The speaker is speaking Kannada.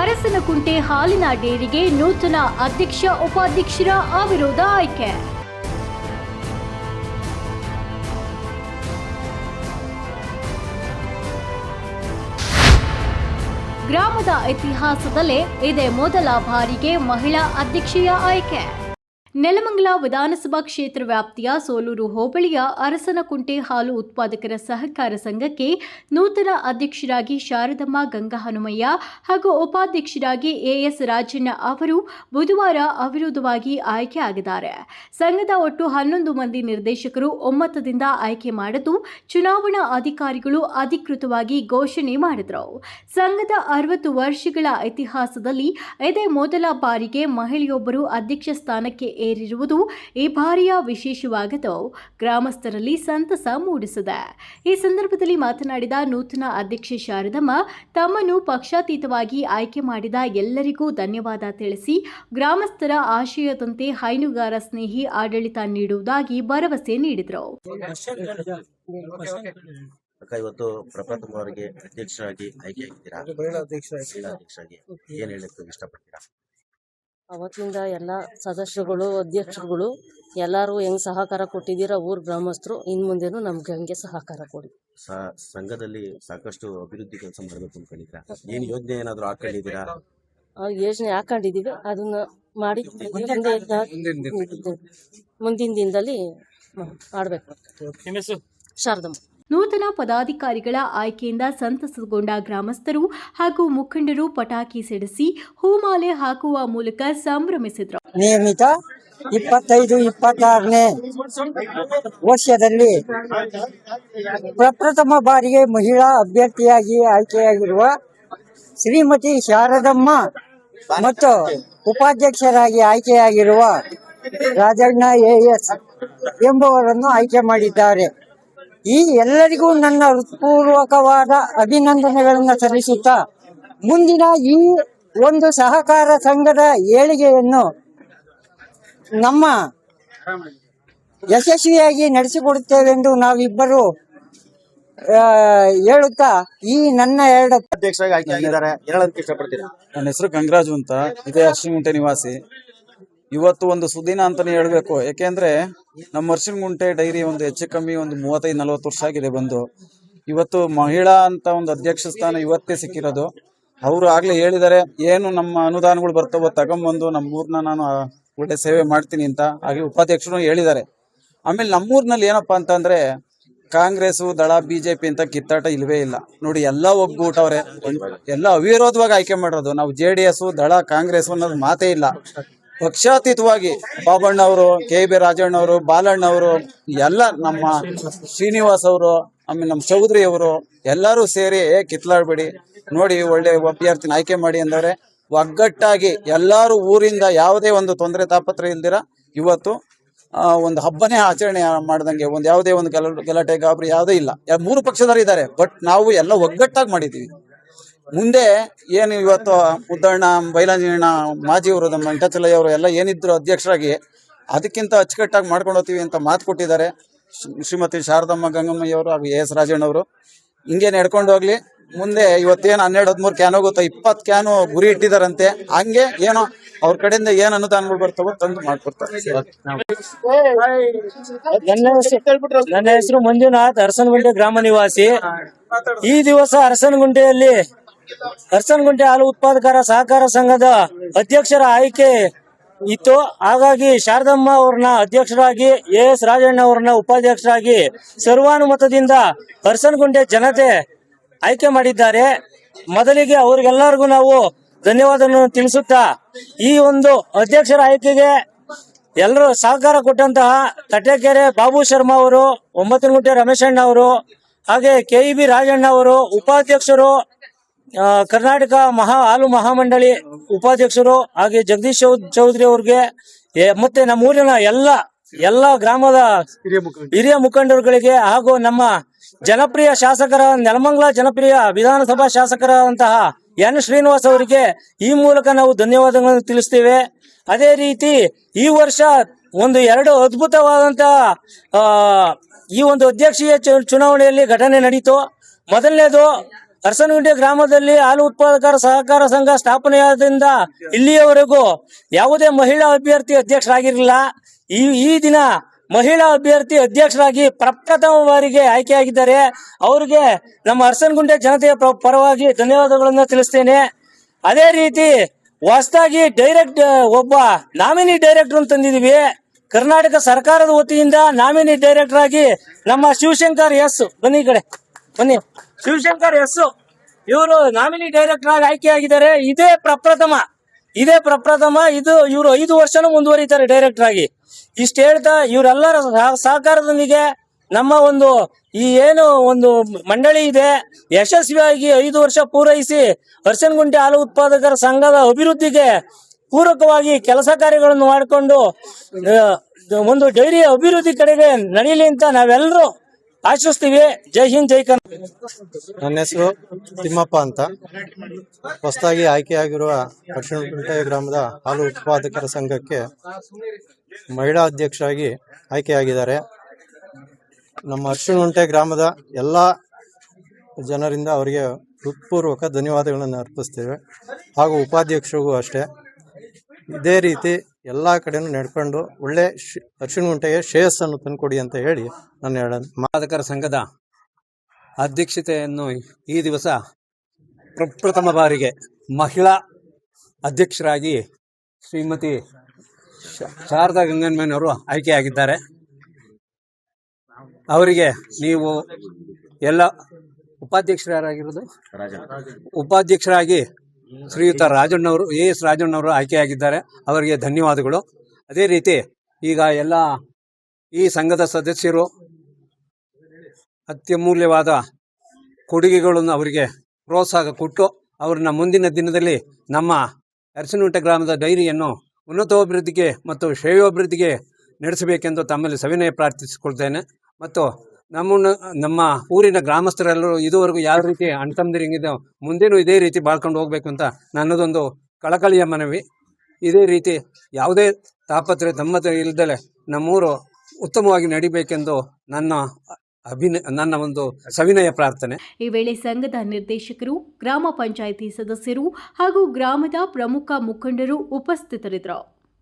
ಅರಸನಕುಂಟೆ ಹಾಲಿನ ಡೇರಿಗೆ ನೂತನ ಅಧ್ಯಕ್ಷ, ಉಪಾಧ್ಯಕ್ಷರ ಅವಿರೋಧ ಆಯ್ಕೆ. ಗ್ರಾಮದ ಇತಿಹಾಸದಲ್ಲೇ ಇದೇ ಮೊದಲ ಬಾರಿಗೆ ಮಹಿಳಾ ಅಧ್ಯಕ್ಷೆಯ ಆಯ್ಕೆ. ನೆಲಮಂಗಲ ವಿಧಾನಸಭಾ ಕ್ಷೇತ್ರ ವ್ಯಾಪ್ತಿಯ ಸೋಲೂರು ಹೋಬಳಿಯ ಅರಸನಕುಂಟೆ ಹಾಲು ಉತ್ಪಾದಕರ ಸಹಕಾರ ಸಂಘಕ್ಕೆ ನೂತನ ಅಧ್ಯಕ್ಷರಾಗಿ ಶಾರದಮ್ಮ ಗಂಗಾ ಹನುಮಯ್ಯ ಹಾಗೂ ಉಪಾಧ್ಯಕ್ಷರಾಗಿ ಎಎಸ್ ರಾಜಣ್ಣ ಅವರು ಬುಧವಾರ ಅವಿರೋಧವಾಗಿ ಆಯ್ಕೆಯಾಗಿದ್ದಾರೆ ಸಂಘದ ಒಟ್ಟು ಹನ್ನೊಂದು ಮಂದಿ ನಿರ್ದೇಶಕರು ಒಮ್ಮತದಿಂದ ಆಯ್ಕೆ ಮಾಡಿದ್ದು ಚುನಾವಣಾ ಅಧಿಕಾರಿಗಳು ಅಧಿಕೃತವಾಗಿ ಘೋಷಣೆ ಮಾಡಿದರು. ಸಂಘದ ಅರವತ್ತು ವರ್ಷಗಳ ಇತಿಹಾಸದಲ್ಲಿ ಇದೇ ಮೊದಲ ಬಾರಿಗೆ ಮಹಿಳೆಯೊಬ್ಬರು ಅಧ್ಯಕ್ಷ ಸ್ಥಾನಕ್ಕೆ ಏರಿರುವುದು ಈ ಬಾರಿಯ ವಿಶೇಷವಾಗಿದ್ದು ಗ್ರಾಮಸ್ಥರಲ್ಲಿ ಸಂತಸ ಮೂಡಿಸಿದೆ. ಈ ಸಂದರ್ಭದಲ್ಲಿ ಮಾತನಾಡಿದ ನೂತನ ಅಧ್ಯಕ್ಷೆ ಶಾರದಮ್ಮ ತಮ್ಮನ್ನು ಪಕ್ಷಾತೀತವಾಗಿ ಆಯ್ಕೆ ಮಾಡಿದ ಎಲ್ಲರಿಗೂ ಧನ್ಯವಾದ ತಿಳಿಸಿ ಗ್ರಾಮಸ್ಥರ ಆಶಯದಂತೆ ಹೈನುಗಾರ ಸ್ನೇಹಿ ಆಡಳಿತ ನೀಡುವುದಾಗಿ ಭರವಸೆ ನೀಡಿದರು. ಅಕ್ಕ ಇವತ್ತು ಅವರಿಗೆ ಅಧ್ಯಕ್ಷರಾಗಿ ಆಯ್ಕೆ ಆಗಿದ್ದೀರಾ? ಮಹಿಳಾ ಅಧ್ಯಕ್ಷರಾಗಿ. ಏನ್ ಹೇಳಕ್ಕೆ ಇಷ್ಟಪಡ್ತೀರಾ? ಅವತ್ತಿಂದ ಎಲ್ಲ ಸದಸ್ಯರುಗಳು ಅಧ್ಯಕ್ಷರುಗಳು ಎಲ್ಲರೂ ಹೆಂಗ್ ಸಹಕಾರ ಕೊಟ್ಟಿದ್ದೀರಾ ಊರ್ ಗ್ರಾಮಸ್ಥರು ಇನ್ ಮುಂದೆನೂ ನಮ್ಗೆ ಹಂಗೆ ಸಹಕಾರ ಕೊಡಿ. ಸ- ಸಂಘದಲ್ಲಿ ಸಾಕಷ್ಟು ಅಭಿವೃದ್ಧಿ ಕೆಲಸ ಮಾಡಬೇಕು ಅನ್ಕೊಂಡಿದ್ದೀರಾ ಏನ್ ಯೋಜನೆ ಏನಾದ್ರು ಹಾಕೊಂಡಿದ್ದೀರಾ? ಆ ಯೋಜನೆ ಹಾಕೊಂಡಿದೀವಿ ಅದನ್ನ ಮಾಡಿ ಮುಂದೆ ಮುಂದಿನ ದಿನದಲ್ಲಿ ಮಾಡ್ಬೇಕು. ಶಾರದಮ್ಮ. ನೂತನ ಪದಾಧಿಕಾರಿಗಳ ಆಯ್ಕೆಯಿಂದ ಸಂತಸಗೊಂಡ ಗ್ರಾಮಸ್ಥರು ಹಾಗೂ ಮುಖಂಡರು ಪಟಾಕಿ ಸಿಡಿಸಿ ಹೂಮಾಲೆ ಹಾಕುವ ಮೂಲಕ ಸಂಭ್ರಮಿಸಿದರು. ನಿಯಮಿತ ಇಪ್ಪತ್ತೈದು, ಇಪ್ಪತ್ತಾರನೇ ವರ್ಷದಲ್ಲಿ ಪ್ರಪ್ರಥಮ ಬಾರಿಗೆ ಮಹಿಳಾ ಅಭ್ಯರ್ಥಿಯಾಗಿ ಆಯ್ಕೆಯಾಗಿರುವ ಶ್ರೀಮತಿ ಶಾರದಮ್ಮ ಮತ್ತು ಉಪಾಧ್ಯಕ್ಷರಾಗಿ ಆಯ್ಕೆಯಾಗಿರುವ ರಾಜಣ್ಣ ಎ ಎಸ್ ಎಂಬುವರನ್ನು ಆಯ್ಕೆ ಮಾಡಿದ್ದಾರೆ. ಈ ಎಲ್ಲರಿಗೂ ನನ್ನ ಹೃತ್ಪೂರ್ವಕವಾದ ಅಭಿನಂದನೆಗಳನ್ನು ಸಲ್ಲಿಸುತ್ತಾ ಮುಂದಿನ ಈ ಒಂದು ಸಹಕಾರ ಸಂಘದ ಏಳಿಗೆಯನ್ನು ನಮ್ಮ ಯಶಸ್ವಿಯಾಗಿ ನಡೆಸಿಕೊಡುತ್ತೇವೆಂದು ನಾವಿಬ್ಬರು ಹೇಳುತ್ತಾ ಈ ನನ್ನ ಎರಡು ಅಧ್ಯಕ್ಷರಾಗಿ ಆಯ್ಕೆ ಆಗಿದ್ದಾರೆ. ನನ್ನ ಹೆಸರು ಗಂಗರಾಜು ಅಂತ. ಇದೇ ಅರ್ಶಿನಗುಂಟೆ ನಿವಾಸಿ. ಇವತ್ತು ಒಂದು ಸುದಿನ ಅಂತಾನೆ ಹೇಳ್ಬೇಕು. ಯಾಕೆಂದ್ರೆ ನಮ್ಮ ಅರ್ಶಿನಗುಂಟೆ ಡೈರಿ ಒಂದು ಹೆಚ್ಚು ಕಮ್ಮಿ ಒಂದು ಮೂವತ್ತೈದು, ನಲವತ್ತು ವರ್ಷ ಆಗಿದೆ ಬಂದು. ಇವತ್ತು ಮಹಿಳಾ ಅಂತ ಒಂದು ಅಧ್ಯಕ್ಷ ಸ್ಥಾನ ಇವತ್ತೇ ಸಿಕ್ಕಿರೋದು. ಅವರು ಆಗ್ಲೇ ಹೇಳಿದ್ದಾರೆ, ಏನು ನಮ್ಮ ಅನುದಾನಗಳು ಬರ್ತಾವೋ ತಗೊಂಬಂದು ನಮ್ಮೂರ್ನ ನಾನು ಒಳ್ಳೆ ಸೇವೆ ಮಾಡ್ತೀನಿ ಅಂತ. ಹಾಗೆ ಉಪಾಧ್ಯಕ್ಷರು ಹೇಳಿದ್ದಾರೆ. ಆಮೇಲೆ ನಮ್ಮೂರ್ನಲ್ಲಿ ಏನಪ್ಪಾ ಅಂತಂದ್ರೆ ಕಾಂಗ್ರೆಸ್ ದಳ, ಬಿಜೆಪಿ ಅಂತ ಕಿತ್ತಾಟ ಇಲ್ವೇ ಇಲ್ಲ. ನೋಡಿ, ಎಲ್ಲ ಒಗ್ಗೂಟವ್ರೆ. ಎಲ್ಲ ಅವಿರೋಧವಾಗಿ ಆಯ್ಕೆ ಮಾಡೋದು ನಾವು ಜೆ ದಳ ಕಾಂಗ್ರೆಸ್ ಅನ್ನೋದು ಮಾತೇ ಇಲ್ಲ. ಪಕ್ಷಾತೀತವಾಗಿ ಬಾಬಣ್ಣ ಅವರು, ಕೆ. ಬಿ. ರಾಜಣ್ಣ ಅವರು, ಬಾಲಣ್ಣ ಅವರು, ಎಲ್ಲ ನಮ್ಮ ಶ್ರೀನಿವಾಸ್ ಅವರು, ಆಮೇಲೆ ನಮ್ಮ ಚೌಧರಿ ಅವರು, ಎಲ್ಲರೂ ಸೇರಿ ಕಿತ್ಲಾಡ್ಬೇಡಿ ನೋಡಿ, ಒಳ್ಳೆ ಅಭ್ಯರ್ಥಿನ ಆಯ್ಕೆ ಮಾಡಿ ಅಂದವ್ರೆ. ಒಗ್ಗಟ್ಟಾಗಿ ಎಲ್ಲರೂ ಊರಿಂದ ಯಾವುದೇ ಒಂದು ತೊಂದರೆ ತಾಪತ್ರ ಇಲ್ದಿರ ಇವತ್ತು ಒಂದು ಹಬ್ಬನೇ ಆಚರಣೆ ಮಾಡ್ದಂಗೆ ಒಂದು ಯಾವುದೇ ಒಂದು ಗಲ, ಗಲಾಟೆ ಗಾಬರಿ ಯಾವುದೇ ಇಲ್ಲ. ಮೂರು ಪಕ್ಷದವರು ಇದ್ದಾರೆ, ಬಟ್ ನಾವು ಎಲ್ಲ ಒಗ್ಗಟ್ಟಾಗಿ ಮಾಡಿದ್ದೀವಿ. ಮುಂದೆ ಏನು ಇವತ್ತು ಮುದ್ದಣ್ಣ ಬೈಲಾಂಜನಣ್ಣ ಮಾಜಿಯವರು ನಮ್ಮ ವೆಂಕಟಚಲಯ್ಯ ಅವರು ಎಲ್ಲ ಏನಿದ್ರು ಅಧ್ಯಕ್ಷರಾಗಿ ಅದಕ್ಕಿಂತ ಅಚ್ಚುಕಟ್ಟಾಗಿ ಮಾಡ್ಕೊಂಡು ಅಂತ ಮಾತು ಕೊಟ್ಟಿದ್ದಾರೆ. ಶ್ರೀಮತಿ ಶಾರದಮ್ಮ ಗಂಗಮ್ಮಯ್ಯವರು ಹಾಗೂ ಎ ಎಸ್ ರಾಜಣ್ಣವರು. ಹಿಂಗೆ ನಡ್ಕೊಂಡು ಹೋಗ್ಲಿ. ಮುಂದೆ ಇವತ್ತೇನು ಹನ್ನೆರಡು, ಹದಿಮೂರು ಕ್ಯಾನ್ ಹೋಗುತ್ತೋ, ಇಪ್ಪತ್ತು ಕ್ಯಾನು ಗುರಿ ಇಟ್ಟಿದಾರಂತೆ ಹಂಗೆ ಏನೋ ಅವ್ರ ಕಡೆಯಿಂದ ಏನ್ ಅನುದಾನಗಳು ಬರ್ತವೋ ತಂದು ಮಾಡ್ಕೊಡ್ತಾರೆ. ನನ್ನ ಹೆಸರು ಮಂಜುನಾಥ್ ಅರಸನಗುಂಟೆ ಗ್ರಾಮ ನಿವಾಸಿ. ಈ ದಿವಸ ಅರಸನಗುಂಟೆಯಲ್ಲಿ ಅರಸನಗುಂಟೆ ಹಾಲು ಉತ್ಪಾದಕರ ಸಹಕಾರ ಸಂಘದ ಅಧ್ಯಕ್ಷರ ಆಯ್ಕೆ ಇತ್ತು. ಹಾಗಾಗಿ ಶಾರದಮ್ಮ ಅವ್ರನ್ನ ಅಧ್ಯಕ್ಷರಾಗಿ ಎ ಎಸ್ ರಾಜಣ್ಣ ಅವ್ರನ್ನ ಉಪಾಧ್ಯಕ್ಷರಾಗಿ ಸರ್ವಾನುಮತದಿಂದ ಹರ್ಸನಗುಂಟೆ ಜನತೆ ಆಯ್ಕೆ ಮಾಡಿದ್ದಾರೆ. ಮೊದಲಿಗೆ ಅವ್ರಿಗೆಲ್ಲರಿಗೂ ನಾವು ಧನ್ಯವಾದಗಳನ್ನು ತಿಳಿಸುತ್ತಾ, ಈ ಒಂದು ಅಧ್ಯಕ್ಷರ ಆಯ್ಕೆಗೆ ಎಲ್ಲರೂ ಸಹಕಾರ ಕೊಟ್ಟಂತಹ ತಟ್ಟೆಕೆರೆ ಬಾಬು ಶರ್ಮಾ ಅವರು ಒಂಬತ್ತನಗುಂಟೆ ರಮೇಶಣ್ಣ ಅವರು, ಹಾಗೆ ಕೆ ಇ ಬಿ ರಾಜಣ್ಣ ಅವರು, ಉಪಾಧ್ಯಕ್ಷರು ಕರ್ನಾಟಕ ಮಹಾ ಹಾಲು ಮಹಾಮಂಡಳಿ ಉಪಾಧ್ಯಕ್ಷರು ಹಾಗೆ ಜಗದೀಶ್ ಚೌಧರಿ ಅವ್ರಿಗೆ ಮತ್ತೆ ನಮ್ಮೂರಿನ ಎಲ್ಲ ಎಲ್ಲ ಗ್ರಾಮದ ಹಿರಿಯ ಮುಖಂಡರುಗಳಿಗೆ ಹಾಗೂ ನಮ್ಮ ಜನಪ್ರಿಯ ಶಾಸಕರ ನೆಲಮಂಗಲ ಜನಪ್ರಿಯ ವಿಧಾನಸಭಾ ಶಾಸಕರಾದಂತಹ ಎನ್ ಶ್ರೀನಿವಾಸ್ ಅವರಿಗೆ ಈ ಮೂಲಕ ನಾವು ಧನ್ಯವಾದಗಳನ್ನು ತಿಳಿಸ್ತೇವೆ. ಅದೇ ರೀತಿ ಈ ವರ್ಷ ಒಂದು ಎರಡು ಅದ್ಭುತವಾದಂತಹ ಆ, ಈ ಒಂದು ಅಧ್ಯಕ್ಷೀಯ ಚುನಾವಣೆಯಲ್ಲಿ ಘಟನೆ ನಡೀತು. ಮೊದಲನೇದು ಅರಸನಗುಂಟೆ ಗ್ರಾಮದಲ್ಲಿ ಹಾಲು ಉತ್ಪಾದಕರ ಸಹಕಾರ ಸಂಘ ಸ್ಥಾಪನೆಯಾದಿಂದ ಇಲ್ಲಿಯವರೆಗೂ ಯಾವುದೇ ಮಹಿಳಾ ಅಭ್ಯರ್ಥಿ ಅಧ್ಯಕ್ಷರಾಗಿರಲಿಲ್ಲ. ಈ ಈ ದಿನ ಮಹಿಳಾ ಅಭ್ಯರ್ಥಿ ಅಧ್ಯಕ್ಷರಾಗಿ ಪ್ರಪ್ರಥಮ ಬಾರಿಗೆ ಆಯ್ಕೆಯಾಗಿದ್ದಾರೆ. ಅವರಿಗೆ ನಮ್ಮ ಅರಸನಗುಂಡೆ ಜನತೆಯ ಪ್ರ- ಪರವಾಗಿ ಧನ್ಯವಾದಗಳನ್ನು ತಿಳಿಸ್ತೇನೆ. ಅದೇ ರೀತಿ ಹೊಸದಾಗಿ ಡೈರೆಕ್ಟ್, ಒಬ್ಬ ನಾಮಿನಿ ಡೈರೆಕ್ಟರ್ ತಂದಿದೀವಿ ಕರ್ನಾಟಕ ಸರ್ಕಾರದ ವತಿಯಿಂದ ನಾಮಿನಿ ಡೈರೆಕ್ಟರ್ ಆಗಿ ನಮ್ಮ ಶಿವಶಂಕರ್ ಎಸ್ ಬನ್ನಿ ಕಡೆ. ಬನ್ನಿ ಶಿವಶಂಕರ್ ಎಸ್. ಇವರು ನಾಮಿನಿ ಡೈರೆಕ್ಟರ್ ಆಗಿ ಆಯ್ಕೆಯಾಗಿದ್ದಾರೆ. ಇದೇ ಪ್ರಪ್ರಥಮ. ಇದೇ ಪ್ರಪ್ರಥಮ. ಇದು ಇವರು ಐದು ವರ್ಷನೂ ಮುಂದುವರಿತಾರೆ ಡೈರೆಕ್ಟರ್ ಆಗಿ ಇಷ್ಟು ಹೇಳ್ತಾ ಇವರೆಲ್ಲರ ಸಹ- ಸಹಕಾರದೊಂದಿಗೆ ನಮ್ಮ ಒಂದು ಈ ಏನು ಒಂದು ಮಂಡಳಿ ಇದೆ, ಯಶಸ್ವಿಯಾಗಿ ಐದು ವರ್ಷ ಪೂರೈಸಿ ಅರಸನಗುಂಟೆ ಹಾಲು ಉತ್ಪಾದಕರ ಸಂಘದ ಅಭಿವೃದ್ಧಿಗೆ ಪೂರಕವಾಗಿ ಕೆಲಸ ಕಾರ್ಯಗಳನ್ನು ಮಾಡಿಕೊಂಡು ಒಂದು ಡೈರಿ ಅಭಿವೃದ್ಧಿ ಕಡೆಗೆ ನಡೆಯಲಿ ಅಂತ ನಾವೆಲ್ಲರೂ ಆಶಿಸ್ತೀವಿ. ಜೈ ಹಿಂದ್, ಜೈ ಕನ್ನಡ ನನ್ನ ಹೆಸರು ತಿಮ್ಮಪ್ಪ ಅಂತ. ಹೊಸದಾಗಿ ಆಯ್ಕೆಯಾಗಿರುವ ಅರ್ಶಿಣಗುಂಟೆ ಗ್ರಾಮದ ಹಾಲು ಉತ್ಪಾದಕರ ಸಂಘಕ್ಕೆ ಮಹಿಳಾ ಅಧ್ಯಕ್ಷರಾಗಿ ಆಯ್ಕೆಯಾಗಿದ್ದಾರೆ. ನಮ್ಮ ಅರ್ಶಿಣಗುಂಟೆ ಗ್ರಾಮದ ಎಲ್ಲ ಜನರಿಂದ ಅವರಿಗೆ ಹೃತ್ಪೂರ್ವಕ ಧನ್ಯವಾದಗಳನ್ನು ಅರ್ಪಿಸ್ತೇವೆ. ಹಾಗೂ ಉಪಾಧ್ಯಕ್ಷರಿಗೂ ಅಷ್ಟೇ. ಇದೇ ರೀತಿ ಎಲ್ಲ ಕಡೆನೂ ನಡ್ಕೊಂಡು ಒಳ್ಳೆ ದಕ್ಷಿಣ ಅರ್ಶಿಣಗುಂಟೆಗೆ ಶ್ರೇಯಸ್ಸನ್ನು ತಂದುಕೊಡಿ ಅಂತ ಹೇಳಿ ನಾನು ಹೇಳ ಮಾದಕರ ಸಂಘದ ಅಧ್ಯಕ್ಷತೆಯನ್ನು ಈ ದಿವಸ ಪ್ರಪ್ರಥಮ ಬಾರಿಗೆ ಮಹಿಳಾ ಅಧ್ಯಕ್ಷರಾಗಿ ಶ್ರೀಮತಿ ಶ- ಶಾರದಾ ಗಂಗನ್ಮೇನವರು ಆಯ್ಕೆಯಾಗಿದ್ದಾರೆ. ಅವರಿಗೆ ನೀವು ಎಲ್ಲ ಉಪಾಧ್ಯಕ್ಷರಾಗಿರೋದು? ಉಪಾಧ್ಯಕ್ಷರಾಗಿ ಶ್ರೀಯುತ ರಾಜಣ್ಣವರು, ಎ ಎಸ್ ರಾಜಣ್ಣವರು ಆಯ್ಕೆಯಾಗಿದ್ದಾರೆ. ಅವರಿಗೆ ಧನ್ಯವಾದಗಳು. ಅದೇ ರೀತಿ ಈಗ ಎಲ್ಲ ಈ ಸಂಘದ ಸದಸ್ಯರು ಅತ್ಯಮೂಲ್ಯವಾದ ಕೊಡುಗೆಗಳನ್ನು ಅವರಿಗೆ ಪ್ರೋತ್ಸಾಹ ಕೊಟ್ಟು ಅವ್ರನ್ನ ಮುಂದಿನ ದಿನದಲ್ಲಿ ನಮ್ಮ ಅರಸಿನೂಟ ಗ್ರಾಮದ ಡೈರಿಯನ್ನು ಉನ್ನತೋಭಿವೃದ್ಧಿಗೆ ಮತ್ತು ಶ್ರೇಯೋಭಿವೃದ್ಧಿಗೆ ನಡೆಸಬೇಕೆಂದು ತಮ್ಮಲ್ಲಿ ಸವಿನಯ ಪ್ರಾರ್ಥಿಸಿಕೊಳ್ತೇನೆ. ಮತ್ತು ನಮ್ಮನ್ನು, ನಮ್ಮ ಊರಿನ ಗ್ರಾಮಸ್ಥರೆಲ್ಲರೂ ಇದುವರೆಗೂ ಯಾವ ರೀತಿ ಅಣ್ತಮ್ಮದಿರಿಂಗಿದ್ದು ಮುಂದೇನೂ ಇದೇ ರೀತಿ ಬಾಳ್ಕೊಂಡು ಹೋಗ್ಬೇಕು ಅಂತ ನನ್ನದೊಂದು ಕಳಕಳಿಯ ಮನವಿ. ಇದೇ ರೀತಿ ಯಾವುದೇ ತಾಪತ್ರೆ ತಮ್ಮತ್ರ ಇಲ್ಲದಲೆ ನಮ್ಮೂರು ಉತ್ತಮವಾಗಿ ನಡಿಬೇಕೆಂದು ನನ್ನ ಅಭಿನಯ ನನ್ನ ಒಂದು ಸವಿನಯ ಪ್ರಾರ್ಥನೆ. ಈ ವೇಳೆ ಸಂಘದ ನಿರ್ದೇಶಕರು, ಗ್ರಾಮ ಪಂಚಾಯಿತಿ ಸದಸ್ಯರು ಹಾಗೂ ಗ್ರಾಮದ ಪ್ರಮುಖ ಮುಖಂಡರು ಉಪಸ್ಥಿತರಿದ್ದರು.